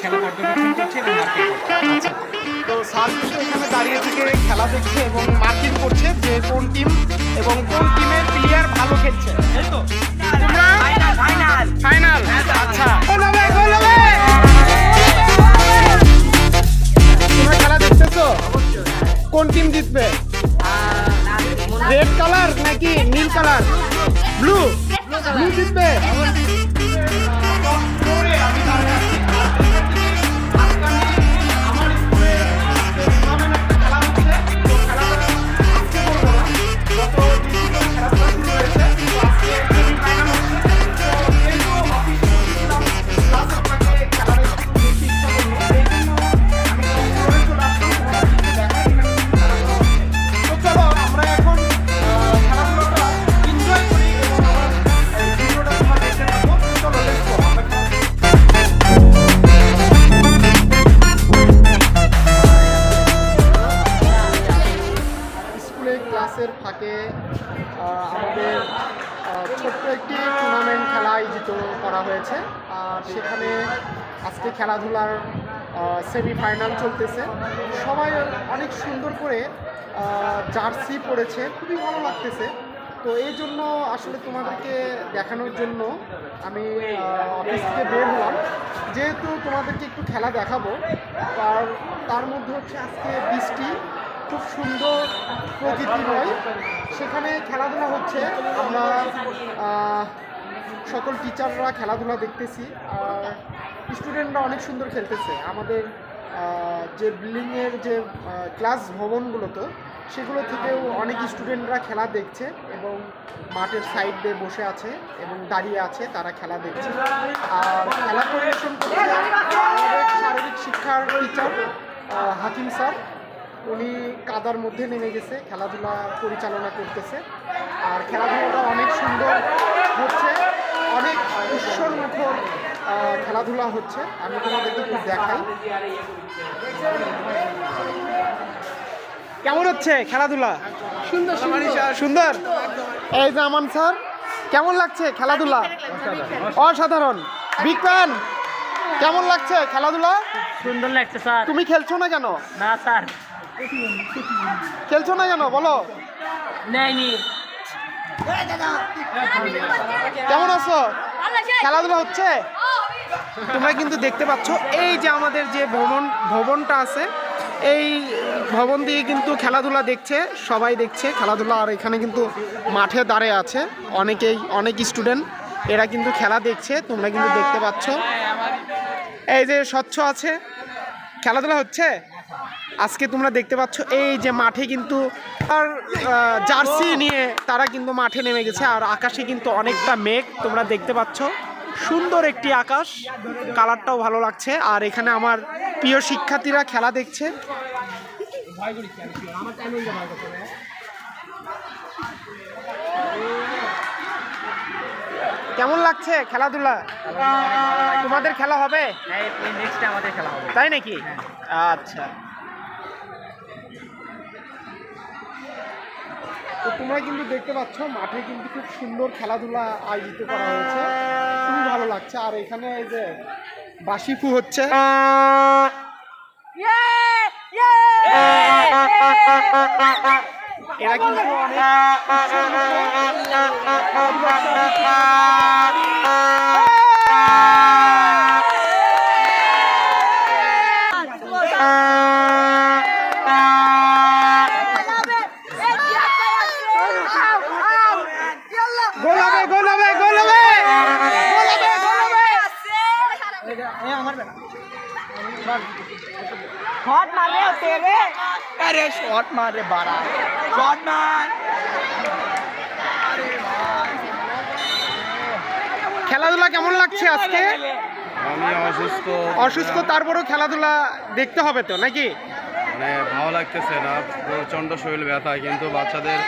খেলা পর্যবেক্ষণ করছে এবং মার্কিং করছে তো স্যার কিন্তু এখানে দাঁড়িয়ে থেকে খেলা দেখছে এবং মার্কিং করছে যে কোন টিম এবং কোন টিমের প্লেয়ার ভালো খেলছে। তাই তো। তোমরা? ফাইনাল আচ্ছা। গোল হবে গোল হবে! তোমরা খেলা দেখতেছো? কোন টিম জিতবে? রেড কালার নাকি নীল কালার ব্লু ব্লু জিতবে? হয়েছে আর সেখানে আজকে খেলাধুলার সেমিফাইনাল চলতেছে। সবাই অনেক সুন্দর করে জার্সি পরেছে। খুবই ভালো লাগতেছে। তো এই জন্য আসলে তোমাদেরকে দেখানোর জন্য আমি অফিস থেকে বের হলাম। যেহেতু তোমাদেরকে একটু খেলা দেখাবো আর তার মধ্যে হচ্ছে আজকে বৃষ্টি। খুব সুন্দর প্রকৃতিময়। সেখানে খেলাধুলা হচ্ছে। আমরা সকল টিচাররা খেলাধুলা দেখতেছি, আর স্টুডেন্টরা অনেক সুন্দর খেলতেছে। আমাদের যে বিল্ডিংয়ের যে ক্লাস ভবনগুলোতে, সেগুলো থেকেও অনেক স্টুডেন্টরা খেলা দেখছে এবং মাঠের সাইড দিয়ে বসে আছে এবং দাঁড়িয়ে আছে, তারা খেলা দেখছে। আর খেলা পরিবেশন করছে শারীরিক শিক্ষার টিচার হাকিম স্যার, উনি কাদার মধ্যে নেমে গেছে, খেলাধুলা পরিচালনা করতেছে। আর খেলাধুলাটা অনেক সুন্দর হচ্ছে। অনেক উৎসর মুখর খেলাধুলা হচ্ছে। আমি তোমাদেরকে একটু দেখাই। কেমন হচ্ছে খেলাধুলা? সুন্দর সুন্দর? এই যে আমান স্যার কেমন লাগছে খেলাধুলা? অসাধারণ। বিগ ফ্যান কেমন লাগছে খেলাধুলা? সুন্দর লাগছে স্যার। তুমি খেলছো না কেন? না স্যার। খেলছো না কেন? বলো। নেয়নি। কেমন আছো? খেলাধুলা হচ্ছে? তোমরা কিন্তু দেখতে পাচ্ছ এই যে আমাদের যে ভবন ভবনটা আছে এই ভবন দিয়ে কিন্তু খেলাধুলা দেখছে সবাই দেখছে খেলাধুলা আর এখানে কিন্তু মাঠে দাঁড়িয়ে আছে অনেকেই অনেক স্টুডেন্ট এরা কিন্তু খেলা দেখছে তোমরা কিন্তু দেখতে পাচ্ছ। এই যে স্বচ্ছ আছে খেলাধুলা হচ্ছে? আজকে তোমরা দেখতে পাচ্ছ এই যে মাঠে কিন্তু আর জার্সি নিয়ে তারা কিন্তু মাঠে নেমে গেছে আর আকাশে কিন্তু অনেকটা মেঘ তোমরা দেখতে পাচ্ছ। সুন্দর একটি আকাশ কালারটাও ভালো লাগছে আর এখানে আমার প্রিয় শিক্ষার্থীরা খেলা দেখছে। কেমন লাগছে খেলাধুলা? তোমাদের খেলা হবে? খেলা হবে। তাই নাকি? আচ্ছা। তো তোমরা কিন্তু দেখতে পাচ্ছ মাঠে কিন্তু খুব সুন্দর খেলাধুলা আয়োজিত করা হয়েছে। খুবই ভালো লাগছে। আর এখানে এই যে বাসিফু হচ্ছে। এরা কিন্তু অনেক আরে শট মারে বাড়া শট মার খেলাধুলা কেমন লাগছে আজকে? আমি অসুস্থ। অসুস্থ তারপরেও খেলাধুলা দেখতে হবে তো নাকি? মানে ভালো লাগতেছে না প্রচণ্ড শরীর ব্যথা কিন্তু বাচ্চাদের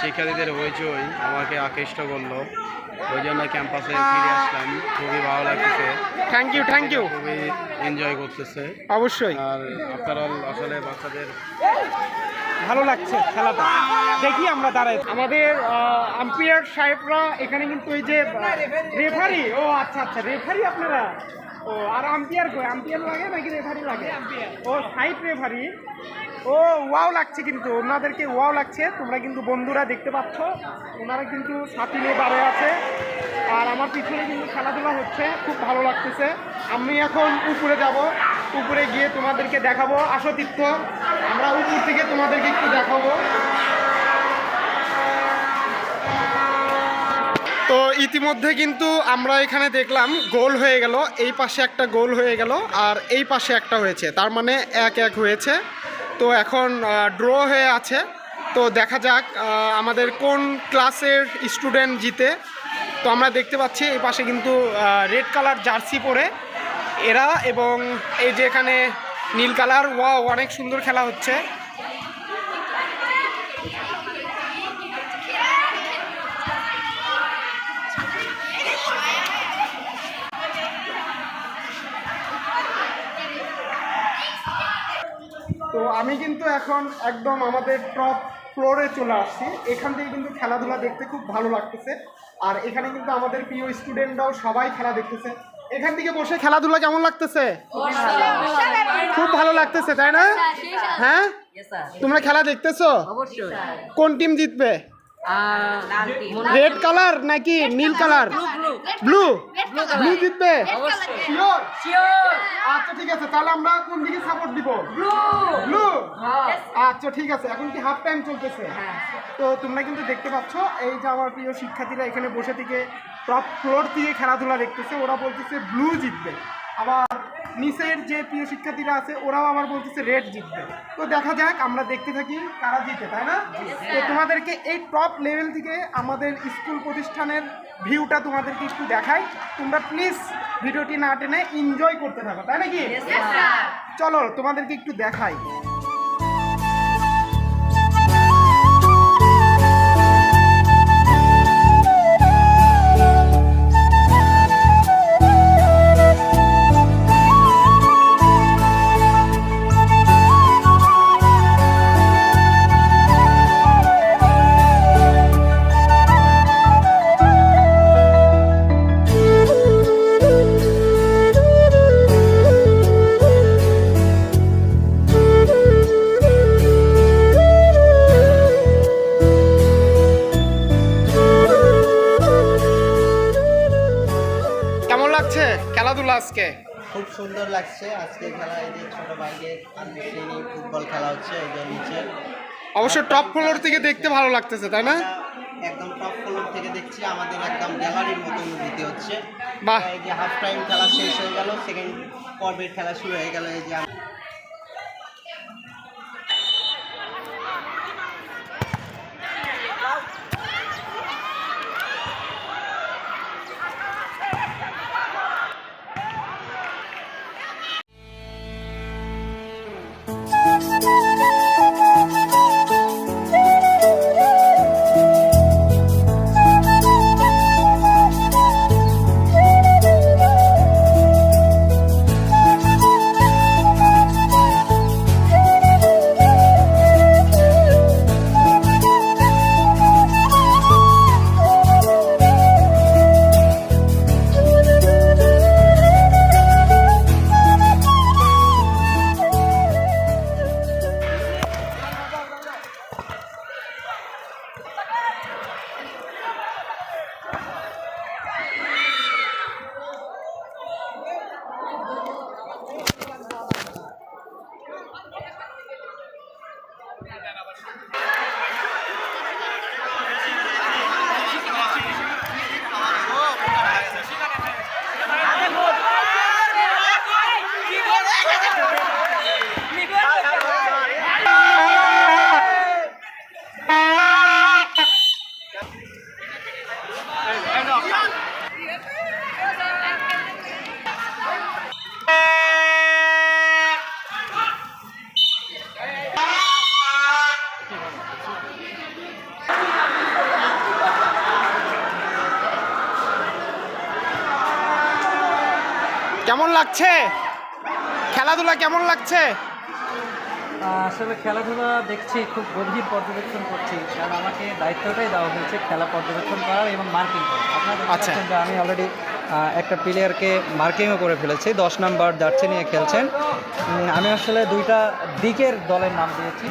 শিক্ষার্থীদের হইচই আমাকে আকৃষ্ট করল। ওই জন্য ক্যাম্পাসে ফিরে আসলাম খুবই ভালো লাগতেছে। থ্যাংক ইউ থ্যাংক ইউ খুবই এনজয় করতেছে। অবশ্যই। আর আপনারা আসলে বাচ্চাদের ভালো লাগছে খেলাটা। দেখি আমরা দাঁড়াই। আমাদের আম্পায়ার সাহেবরা এখানে কিন্তু এই যে রেফারি ও আচ্ছা আচ্ছা রেফারি আপনারা? ও, আর আম্পিয়ার কই? আম্পিয়ার লাগে নাকি রেফারি লাগে? ও সাইড রেফারি ও ওয়াও লাগছে কিন্তু। ওনাদেরকে ওয়াও লাগছে। তোমরা কিন্তু বন্ধুরা দেখতে পাচ্ছ। ওনারা কিন্তু সাথী নিয়ে বারে আছে। আর আমার পিছনে কিন্তু খেলাধুলা হচ্ছে। খুব ভালো লাগতেছে। আমি এখন উপরে যাব। উপরে গিয়ে তোমাদেরকে দেখাবো। আসো তীর্থ, আমরা উপর থেকে তোমাদেরকে একটু দেখাবো। তো ইতিমধ্যে কিন্তু আমরা এখানে দেখলাম গোল হয়ে গেল। এই পাশে একটা গোল হয়ে গেল আর এই পাশে একটা হয়েছে। তার মানে এক এক হয়েছে। তো এখন ড্র হয়ে আছে। তো দেখা যাক আমাদের কোন ক্লাসের স্টুডেন্ট জিতে। তো আমরা দেখতে পাচ্ছি এই পাশে কিন্তু রেড কালার জার্সি পরে এরা এবং এই যে এখানে নীল কালার, ওয়াও, অনেক সুন্দর খেলা হচ্ছে। তো আমি কিন্তু এখন একদম আমাদের টপ ফ্লোরে চলে আসছি। এখান থেকে কিন্তু খেলাধুলা দেখতে খুব ভালো লাগতেছে। আর এখানে কিন্তু আমাদের প্রিয় স্টুডেন্টরাও সবাই খেলা দেখতেছে। এখান থেকে বসে খেলাধুলা কেমন লাগতেছে? খুব ভালো লাগতেছে তাই না? হ্যাঁ? তোমরা খেলা দেখতেছো? কোন টিম জিতবে? রেড কালার নাকি নীল কালার। Blue blue. জিতবে? আচ্ছা ঠিক আছে তাহলে আমরা কোন দিকে সাপোর্ট দিব? ব্লু। আচ্ছা ঠিক আছে এখন কি হাফ টাইম চলতেছে? তো তোমরা কিন্তু দেখতে পাচ্ছ এই যে আমার প্রিয় শিক্ষার্থীরা এখানে বসে থেকে টপ ফ্লোর থেকে খেলাধুলা দেখতেছে ওরা বলতেছে ব্লু জিতবে। আবার নিচের যে প্রিয় শিক্ষার্থীরা আছে ওরাও আবার বলতেছে রেড জিতবে। তো দেখা যাক আমরা দেখতে থাকি কারা জিতে তাই না? তো তোমাদেরকে এই টপ লেভেল থেকে আমাদের স্কুল প্রতিষ্ঠানের ভিউটা তোমাদেরকে একটু দেখাই। তোমরা প্লিজ ভিডিওটি না টেনে এনজয় করতে থাকো তাই নাকি? চলো তোমাদেরকে একটু দেখাই। খুব সুন্দর লাগছে। আজকে খেলা এই যে ছোট ভাইদের আন্তঃ ফুটবল খেলা হচ্ছে এই যে নিচে। অবশ্য টপ ফ্লোর থেকে দেখতে ভালো লাগতেছে তাই না? একদম টপ ফ্লোর থেকে দেখছি আমাদের একদম গ্যালারির মতো অনুভূতি হচ্ছে। বাহ। এই যে হাফ টাইম খেলা শেষ হয়ে গেল সেকেন্ড পর্বের খেলা শুরু হয়ে গেল এই যে কেমন লাগছে? খেলাধুলা কেমন লাগছে? আসলে খেলাধুলা দেখছি খুব গভীর পর্যবেক্ষণ করছি। কারণ আমাকে দায়িত্বটাই দেওয়া হয়েছে খেলা পর্যবেক্ষণ করার এবং মার্কিং আচ্ছা। আমি অলরেডি একটা প্লেয়ারকে মার্কিংও করে ফেলেছি। দশ নাম্বার জার্সি নিয়ে খেলছেন। আমি আসলে দুইটা দিকের দলের নাম দিয়েছি।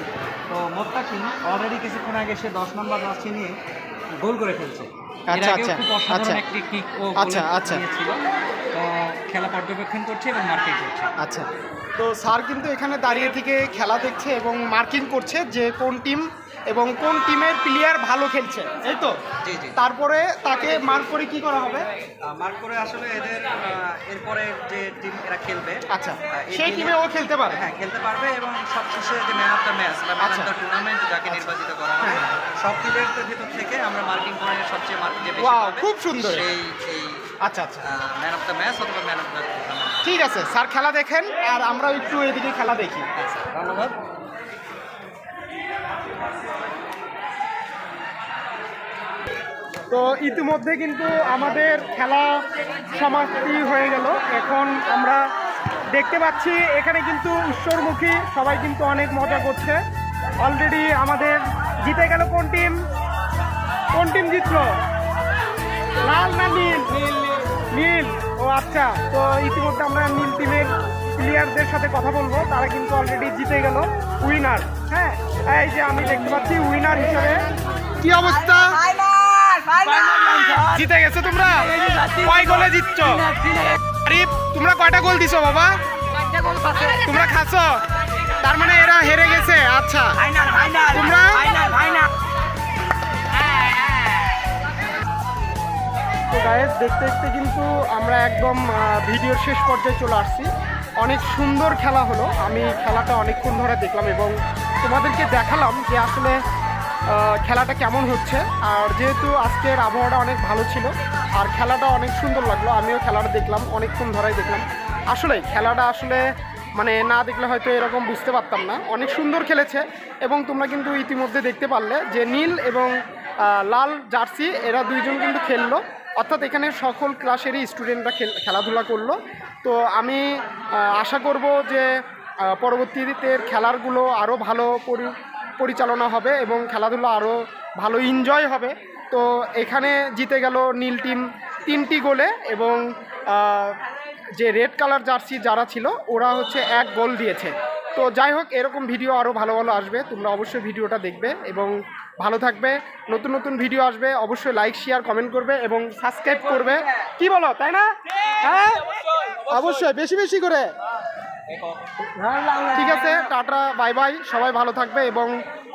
তো মোত্তাকিন অলরেডি কিছুক্ষণ আগে সে দশ নাম্বার জার্সি নিয়ে গোল করে ফেলছে। আচ্ছা, আচ্ছা, আচ্ছা। আচ্ছা, আচ্ছা। খেলা পর্যবেক্ষণ করছে এবং মার্কিং করছে আচ্ছা তো স্যার কিন্তু এখানে দাঁড়িয়ে থেকে খেলা দেখছে এবং মার্কিং করছে যে কোন টিম এবং কোন টিমের প্লেয়ার ভালো খেলছে এই তো জি জি তারপরে তাকে মার্ক করে কি করা হবে মার্ক করে আসলে এদের এরপরে যে টিম এরা খেলবে আচ্ছা সেই টিমে ও খেলতে পারে হ্যাঁ খেলতে পারবে এবং সবশেষে যে ম্যান অফ দ্য ম্যাচ বা ম্যান অফ আচ্ছা। দ্য টুর্নামেন্ট যাকে নির্বাচিত করা হবে হ্যাঁ। সব প্লেয়ারদের ভিতর থেকে আমরা মার্কিং করে সবচেয়ে মার্কিং যে বেশি খুব সুন্দর। সেই আচ্ছা আচ্ছা। ম্যান অফ দ্য ম্যাচ অথবা ম্যান অফ দ্য ঠিক আছে স্যার খেলা দেখেন আর আমরা একটু এদিকে খেলা দেখি। ধন্যবাদ। তো ইতিমধ্যে কিন্তু আমাদের খেলা সমাপ্তি হয়ে গেল। এখন আমরা দেখতে পাচ্ছি এখানে কিন্তু উৎসরমুখী সবাই কিন্তু অনেক মজা করছে। অলরেডি আমাদের জিতে গেল কোন টিম কোন টিম জিতলো? লাল না নীল নীল। ও আচ্ছা তো ইতিমধ্যে আমরা নীল টিমের প্লেয়ারদের সাথে কথা বলব। তারা কিন্তু অলরেডি জিতে গেল। উইনার হ্যাঁ এই যে আমি দেখতে পাচ্ছি উইনার হিসেবে। কি অবস্থা? জিতে গেছো তোমরা? কয় গোলে জিতছ? আরিফ তোমরা কয়টা গোল দিছো বাবা? তোমরা খাচ্ছো তার মানে এরা হেরে গেছে। আচ্ছা। তোমরা? তো গায়েস দেখতে দেখতে কিন্তু আমরা একদম ভিডিওর শেষ পর্যায়ে চলে আসছি। অনেক সুন্দর খেলা হলো। আমি খেলাটা অনেকক্ষণ ধরে দেখলাম এবং তোমাদেরকে দেখালাম যে আসলে খেলাটা কেমন হচ্ছে। আর যেহেতু আজকের আবহাওয়াটা অনেক ভালো ছিল, আর খেলাটা অনেক সুন্দর লাগল, আমিও খেলাটা দেখলাম, অনেকক্ষণ ধরেই দেখলাম। আসলে খেলাটা আসলে মানে না দেখলে হয়তো এরকম বুঝতে পারতাম না। অনেক সুন্দর খেলেছে এবং তোমরা কিন্তু ইতিমধ্যে দেখতে পারলে যে নীল এবং লাল জার্সি, এরা দুইজন কিন্তু খেললো। অর্থাৎ এখানে সকল ক্লাসেরই স্টুডেন্টরা খেল- খেলাধুলা করল। তো আমি আশা করব যে পরবর্তীতে খেলারগুলো আরও ভালো পরি- পরিচালনা হবে এবং খেলাধুলা আরও ভালো এনজয় হবে। তো এখানে জিতে গেল নীল টিম তিনটি গোলে এবং যে রেড কালার জার্সি যারা ছিল, ওরা হচ্ছে এক গোল দিয়েছে। তো যাই হোক, এরকম ভিডিও আরও ভালো ভালো আসবে। তোমরা অবশ্যই ভিডিওটা দেখবে এবং ভালো থাকবে, নতুন নতুন ভিডিও আসবে, অবশ্যই লাইক শেয়ার কমেন্ট করবে এবং সাবস্ক্রাইব করবে। কি বলো, তাই না? হ্যাঁ? অবশ্যই, বেশি বেশি করে। ঠিক আছে, টাটা বাই বাই সবাই ভালো থাকবে এবং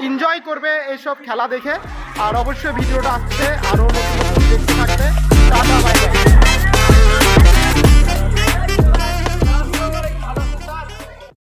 এনজয় করবে এইসব খেলা দেখে। আর অবশ্যই ভিডিওটা আসছে আরও নতুন থাকবে।